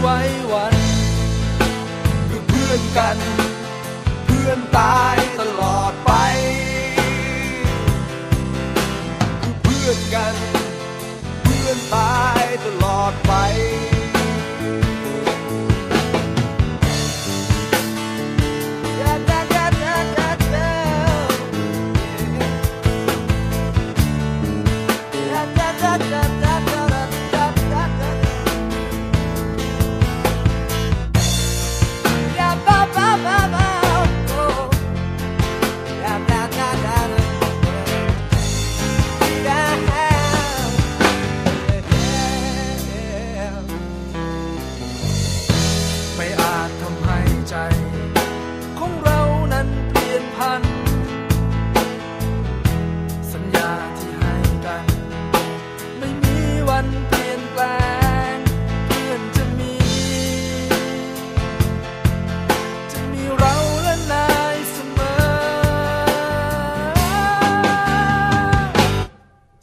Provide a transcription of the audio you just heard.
ไว้วันคือเพื่อนกัน เพื่อนตายตลอดไป คือเพื่อนกัน เพื่อนตายตลอดไปไม่